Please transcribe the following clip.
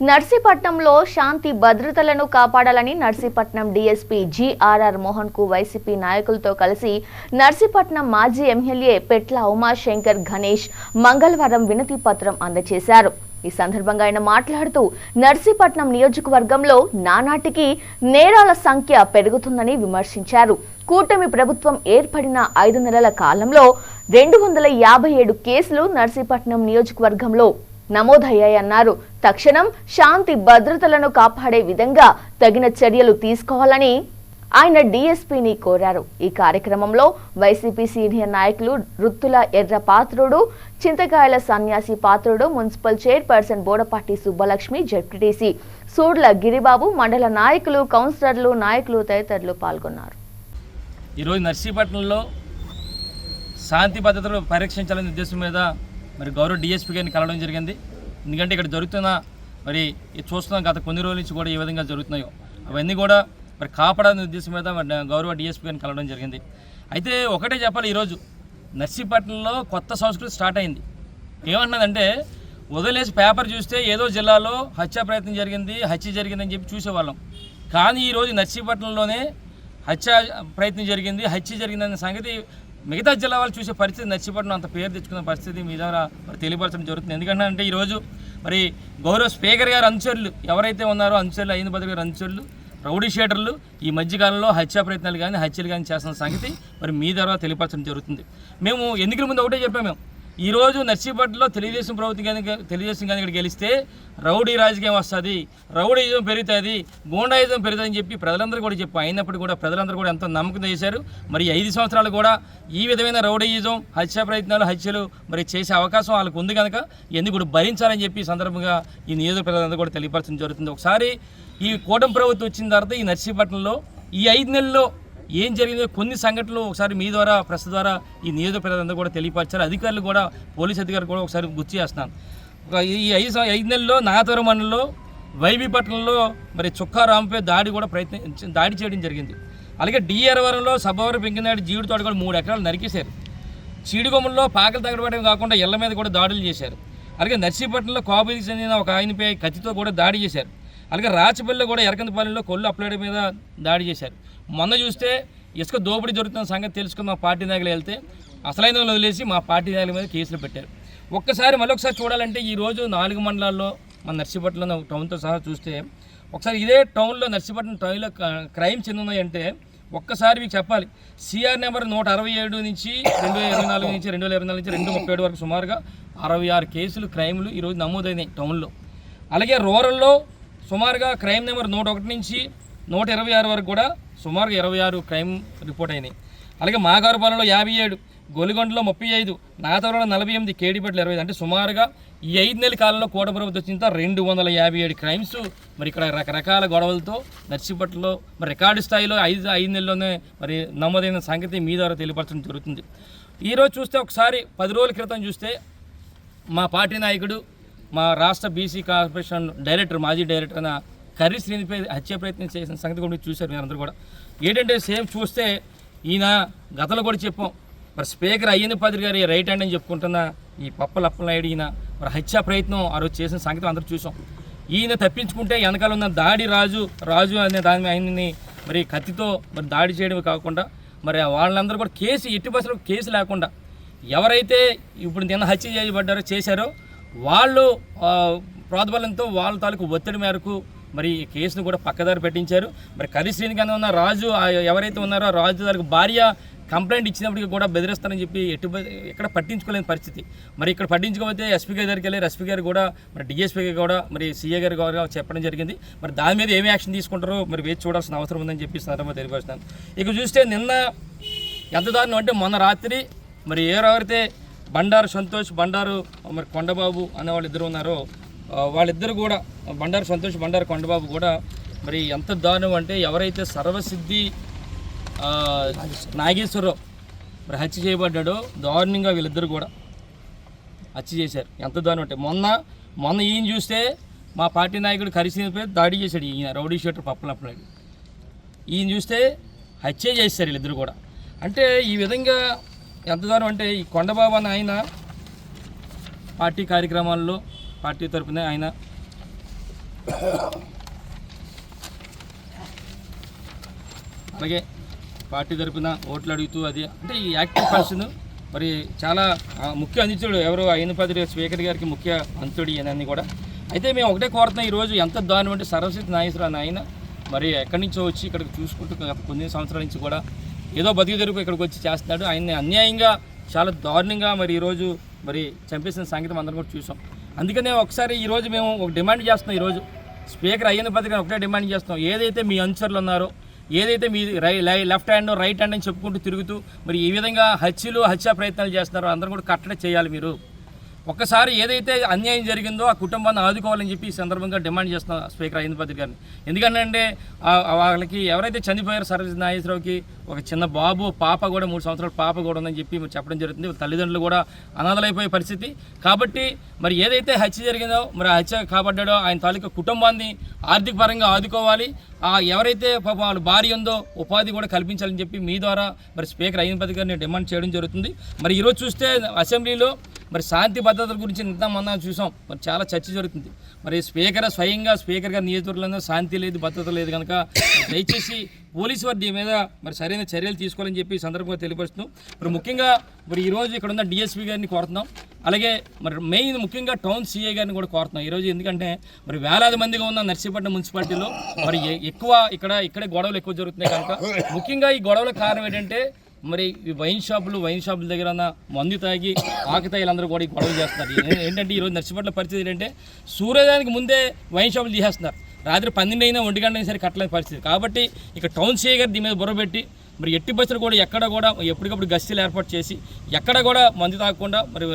నర్సీపట్నంలో శాంతి భద్రతలను కాపాడాలని Narsipatnam DSP G R R మోహన్కు YCP నాయకులతో కలిసి నర్సీపట్నం మాజీ ఎమ్మెల్యే పెట్ల ఉమాశంకర్ గణేష్ మంగళవారం వినతి పత్రం అందజేశారు. ఈ సందర్భంగా ఆయన మాట్లాడుతూ నర్సీపట్నం నియోజకవర్గంలో నానాటికి నేరాల సంఖ్య పెరుగుతుందని విమర్శించారు. కూటమి ప్రభుత్వం ఏర్పడిన ఐదు నెలల కాలంలో రెండు వందల యాభై ఏడు కేసులు నర్సీపట్నం నియోజకవర్గంలో నమోదయ్యాయన్నారు తక్షణం శాంతి భద్రతలను కాపాడే విధంగా తగిన చర్యలు తీసుకోవాలని ఆయన డిఎస్పీని కోరారు. ఈ కార్యక్రమంలో వైసీపీ సీనియర్ నాయకులు Ruthula Erra Patrudu Chintakayala Sanyasi Patrudu municipal chairperson Bodapati Subbalakshmi ZPTC Sudla Giribabu మండల నాయకులు కౌన్సిలర్లు నాయకులు తదితరులు పాల్గొన్నారు. ఈరోజు నర్సీపట్నంలో శాంతి భద్రతలు పరీక్షించాలనే ఉద్దేశం మీద మరి గౌరవ డిఎస్పీ గారిని కలవడం జరిగింది. ఎందుకంటే ఇక్కడ జరుగుతున్న మరి ఇది చూస్తున్నాం గత కొన్ని రోజుల నుంచి కూడా ఏ విధంగా జరుగుతున్నాయో. అవన్నీ కూడా మరి కాపాడాలనే ఉద్దేశం మీద గౌరవ డిఎస్పీ గారిని కలవడం జరిగింది. అయితే ఒకటే చెప్పాలి ఈరోజు. నర్సీపట్నంలో కొత్త సంస్కృతి స్టార్ట్ అయింది. ఏమంటున్నదంటే వదిలేసి పేపర్ చూస్తే ఏదో జిల్లాలో హత్యా ప్రయత్నం జరిగింది హత్య జరిగిందని చెప్పి చూసేవాళ్ళం. కానీ ఈరోజు నర్సీపట్నంలోనే హత్య ప్రయత్నం జరిగింది హత్య జరిగిందనే సంగతి మిగతా జిల్లా వాళ్ళు చూసే పరిస్థితి నర్సీపట్నం అంత పేరు తెచ్చుకున్న పరిస్థితి మీ ద్వారా తెలియపరచడం జరుగుతుంది. ఎందుకంటే అంటే ఈరోజు మరి గౌరవ స్పీకర్ గారు అనుచరులు ఎవరైతే ఉన్నారో అనుచరులు అయిన బదులు గారు అనుచరులు రౌడీ షేటర్లు ఈ మధ్యకాలంలో హత్యా ప్రయత్నాలు కానీ హత్యలు కానీ చేస్తున్న సంగతి మరి మీ ద్వారా తెలియపరచడం జరుగుతుంది. మేము ఎన్నికల ముందు ఒకటే చెప్పాము మేము. ఈరోజు నర్సీపట్నలో తెలుగుదేశం ప్రభుత్వం కానీ తెలుగుదేశం కనుక ఇక్కడ గెలిస్తే రౌడీ రాజకీయం వస్తుంది రౌడీజం పెరుగుతుంది గూండాయిజం పెరుగుతుందని చెప్పి ప్రజలందరూ కూడా చెప్పి అయినప్పుడు కూడా ప్రజలందరూ కూడా ఎంతో నమ్మకం చేశారు. మరి ఐదు సంవత్సరాలు కూడా ఈ విధమైన రౌడీయిజం హత్య ప్రయత్నాలు హత్యలు మరి చేసే అవకాశం వాళ్ళకు ఉంది కనుక ఎందుకు కూడా భరించాలని చెప్పి సందర్భంగా ఈ నియోజక ప్రజలందరూ కూడా తెలియపరచడం జరుగుతుంది. ఒకసారి ఈ కూటమి ప్రభుత్వం వచ్చిన తర్వాత ఈ నర్సీపట్నంలో ఈ ఐదు నెలల్లో ఏం జరిగిందో కొన్ని సంఘటనలు ఒకసారి మీ ద్వారా ప్రెస్ ద్వారా ఈ నియోజక ప్రజలందరూ కూడా తెలియపరిచారు. అధికారులు కూడా పోలీస్ అధికారులు కూడా ఒకసారి గుర్తు చేస్తున్నాను ఒక ఈ ఐదు ఐదు నెలల్లో నాగతవరం మండలంలో వైబీపట్నంలో మరి చుక్కారాంపై దాడి కూడా ప్రయత్నం దాడి చేయడం జరిగింది. అలాగే డిఆర్వరంలో సభవరం పెంకినాడు జీవిత తోట కూడా మూడు ఎకరాలు నరికేశారు. చీడిగొమ్మల్లో పాకలు తగడబడడం కాకుండా ఇళ్ళ మీద కూడా దాడులు చేశారు. అలాగే నర్సీపట్నంలో కాపుకి చెందిన ఒక ఆయనపై కత్తితో కూడా దాడి చేశారు. అలాగే రాచపల్లిలో కూడా ఎరకందపాలెంలో కొల్లు అప్లైడ్ మీద దాడి చేశారు. మొన్న చూస్తే ఇసుక దోపిడీ జరుగుతున్న సంగతి తెలుసుకుని మా పార్టీ నాయకులు వెళ్తే అసలైన వదిలేసి మా పార్టీ నాయకుల మీద కేసులు పెట్టారు. ఒక్కసారి మళ్ళీ ఒకసారి చూడాలంటే ఈ రోజు నాలుగు మండలాల్లో మన నర్సీపట్నంలో టౌన్తో సహా చూస్తే ఒకసారి ఇదే టౌన్లో నర్సీపట్నం టౌన్లో క్రైమ్స్ ఎన్ని ఉన్నాయంటే ఒక్కసారి మీకు చెప్పాలి. సిఆర్ నెంబర్ నూట అరవై ఏడు నుంచి రెండు వేల ఇరవై నాలుగు నుంచి రెండు వేల ఇరవై నాలుగు నుంచి రెండు ముప్పై ఏడు వరకు సుమారుగా అరవై ఆరు కేసులు క్రైమ్లు ఈరోజు నమోదైనాయి టౌన్లో. అలాగే రూరల్లో సుమారుగా క్రైమ్ నెంబర్ నూట ఒకటి నుంచి నూట ఇరవై ఆరు వరకు కూడా సుమారుగా ఇరవై ఆరు క్రైమ్ రిపోర్ట్ అయినాయి. అలాగే మాగారుపాలెంలో యాభై ఏడు గొలిగొండలో ముప్పై ఐదు నాగతవరంలో నలభై ఎనిమిది కేడిపేటలో ఇరవై అంటే సుమారుగా ఈ ఐదు నెలల కాలంలో కోట ప్రభుత్వం వచ్చిన రెండు వందల యాభై ఏడు క్రైమ్స్. మరి ఇక్కడ రకరకాల గొడవలతో నర్సిపట్లో మరి రికార్డు స్థాయిలో ఐదు ఐదు నెలల్లోనే మరి నమోదైన సంగతి మీ ద్వారా తెలియపరచడం జరుగుతుంది. ఈరోజు చూస్తే ఒకసారి పది రోజుల క్రితం చూస్తే మా పార్టీ నాయకుడు మా రాష్ట్ర బీసీ కార్పొరేషన్ డైరెక్టర్ మాజీ డైరెక్టర్ అయిన కర్రీ శ్రీనిపై హత్య ప్రయత్నం చేసిన సంగతి కూడా చూశారు మీరందరూ కూడా. ఏంటంటే సేమ్ చూస్తే ఈయన గతంలో కూడా చెప్పాం మరి స్పీకర్ అయ్యని పాత్రి గారి రైట్ హ్యాండ్ అని చెప్పుకుంటున్న ఈ పప్పలప్పలనాయుడు ఈయన మరి హత్య ప్రయత్నం ఆ రోజు చేసిన సంగతి అందరూ చూసాం. ఈయన తప్పించుకుంటే వెనకాల ఉన్న దాడి రాజు రాజు అనే దాని ఆయనని ఆయన్ని మరి కత్తితో మరి దాడి చేయడమే కాకుండా మరి వాళ్ళందరూ కూడా కేసు ఎట్టి బస్సులో కేసు లేకుండా ఎవరైతే ఇప్పుడు నిన్న హత్య చేయబడ్డారో చేశారో వాళ్ళు ప్రాతిబలంతో వాళ్ళ తాలూకు ఒత్తిడి మేరకు మరి ఈ కేసును కూడా పక్కదారి పెట్టించారు. మరి కరి కింద ఉన్న రాజు ఎవరైతే ఉన్నారో రాజు తాలూకు భార్య కంప్లైంట్ ఇచ్చినప్పటికీ కూడా బెదిరిస్తారని చెప్పి ఎటు ఎక్కడ పట్టించుకోలేని పరిస్థితి. మరి ఇక్కడ పట్టించుకోకపోతే ఎస్పీ గారి దగ్గరికి వెళ్ళి ఎస్పీ గారు కూడా మరి డిఎస్పీ గారు కూడా మరి సీఏ గారు కూడా చెప్పడం జరిగింది. మరి దాని మీద ఏమి యాక్షన్ తీసుకుంటారో మరి వేచి చూడాల్సిన అవసరం ఉందని చెప్పి సందర్భంగా తెలియపరుస్తాను ఇక చూస్తే నిన్న ఎంత దారుణం అంటే మొన్న రాత్రి మరి ఎవరెవరైతే బండారు సంతోష్ బండారు మరి కొండబాబు అనే వాళ్ళు ఇద్దరు ఉన్నారో వాళ్ళిద్దరు కూడా బండారు సంతోష్ బండారు కొండబాబు కూడా మరి ఎంత దారుణం అంటే ఎవరైతే సర్వసిద్ధి నాగేశ్వరరావు మరి హత్య చేయబడ్డాడో దారుణంగా వీళ్ళిద్దరు కూడా హత్య చేశారు. ఎంత దారుణం అంటే మొన్న మొన్న ఈయన చూస్తే మా పార్టీ నాయకుడు కరిసినపై దాడి చేశాడు ఈయన రౌడీ షీటర్ పప్పలప్పలాడు ఈయన చూస్తే హత్య చేశారు వీళ్ళిద్దరు కూడా. అంటే ఈ విధంగా ఎంత దూరం అంటే ఈ కొండబాబు అని ఆయన పార్టీ కార్యక్రమాల్లో పార్టీ తరపున ఆయన. అలాగే పార్టీ తరపున ఓట్లు అడుగుతూ అది అంటే ఈ యాక్టివ్ పర్సన్ మరి చాలా ముఖ్య అందితుడు ఎవరు అయినపతి స్పీకర్ గారికి ముఖ్య అంతుడు ఈయనన్ని కూడా. అయితే మేము ఒకటే కోరుతున్నాం ఈరోజు ఎంత దాని అంటే సరస్వతి నాయసరాని ఆయన మరి ఎక్కడి నుంచో వచ్చి ఇక్కడికి చూసుకుంటూ కొన్ని సంవత్సరాల నుంచి కూడా ఏదో బతికి తెరుపు ఇక్కడికి వచ్చి చేస్తున్నాడు. ఆయన్ని అన్యాయంగా చాలా దారుణంగా మరి ఈరోజు మరి చంపేసిన సంగీతం అందరం కూడా చూసాం. అందుకనే ఒకసారి ఈరోజు మేము ఒక డిమాండ్ చేస్తున్నాం ఈరోజు స్పీకర్ అయ్యన పత్రిక ఒకటే డిమాండ్ చేస్తున్నాం. ఏదైతే మీ అనుచరులు ఉన్నారో ఏదైతే మీ రై లెఫ్ట్ హ్యాండ్ రైట్ హ్యాండ్ అని చెప్పుకుంటూ తిరుగుతూ మరి ఈ విధంగా హత్యలు హత్యా ప్రయత్నాలు చేస్తున్నారో అందరూ కూడా కట్టడి చేయాలి మీరు. ఒక్కసారి ఏదైతే అన్యాయం జరిగిందో ఆ కుటుంబాన్ని ఆదుకోవాలని చెప్పి ఈ సందర్భంగా డిమాండ్ చేస్తున్నా స్పీకర్ అయ్యింది పత్రిక గారిని. ఎందుకంటే వాళ్ళకి ఎవరైతే చనిపోయారో సర్వీస్ నాగేశ్వరరావుకి ఒక చిన్న బాబు పాప కూడా మూడు సంవత్సరాల పాప కూడా ఉందని చెప్పి మరి చెప్పడం జరుగుతుంది. తల్లిదండ్రులు కూడా అనాథలైపోయే పరిస్థితి. కాబట్టి మరి ఏదైతే హత్య జరిగిందో మరి హత్య కాబడ్డాడో ఆయన తాలూకా కుటుంబాన్ని ఆర్థిక పరంగా ఆదుకోవాలి. ఎవరైతే వాళ్ళు వాళ్ళ భార్య ఉందో ఉపాధి కూడా కల్పించాలని చెప్పి మీ ద్వారా మరి స్పీకర్ అయిన గారిని డిమాండ్ చేయడం జరుగుతుంది. మరి ఈరోజు చూస్తే అసెంబ్లీలో మరి శాంతి భద్రతల గురించి ఇంత మొన్న చూసాం. మరి చాలా చర్చ జరుగుతుంది. మరి స్పీకర్ స్వయంగా స్పీకర్ గారి నియోజకవర్గంలో శాంతి లేదు భద్రత లేదు కనుక దయచేసి పోలీసు వారి దీని మీద మరి సరైన చర్యలు తీసుకోవాలని చెప్పి సందర్భంగా తెలియపరుస్తున్నాం. మరి ముఖ్యంగా మరి ఈరోజు ఇక్కడ ఉన్న డిఎస్పీ గారిని కోరుతున్నాం. అలాగే మరి మెయిన్ ముఖ్యంగా టౌన్ సీఏ గారిని కూడా కోరుతున్నాం. ఈరోజు ఎందుకంటే మరి వేలాది మందిగా ఉన్న నర్సీపట్నం మున్సిపాలిటీలో మరి ఎక్కువ ఇక్కడ ఇక్కడే గొడవలు ఎక్కువ జరుగుతున్నాయి కనుక ముఖ్యంగా ఈ గొడవల కారణం ఏంటంటే మరి ఈ వైన్ షాపులు వైన్ షాపుల దగ్గర ఉన్న మందు తాగి ఆకతాయిలందరూ కూడా ఈ గొడవలు చేస్తున్నారు. ఏంటంటే ఈరోజు నర్సీపట్ల పరిస్థితి ఏంటంటే సూర్యోదయానికి ముందే వైన్ షాపులు తీసేస్తున్నారు. రాత్రి పన్నెండు అయినా ఒంటి గంట అయినా సరే కట్టలేని పరిస్థితి. కాబట్టి ఇక టౌన్ సీఏ గారు దీని మీద బుర్రబెట్టి మరి ఎట్టి బస్సులు కూడా ఎక్కడ కూడా ఎప్పటికప్పుడు గస్తీలు ఏర్పాటు చేసి ఎక్కడ కూడా మందు తాగకుండా మరి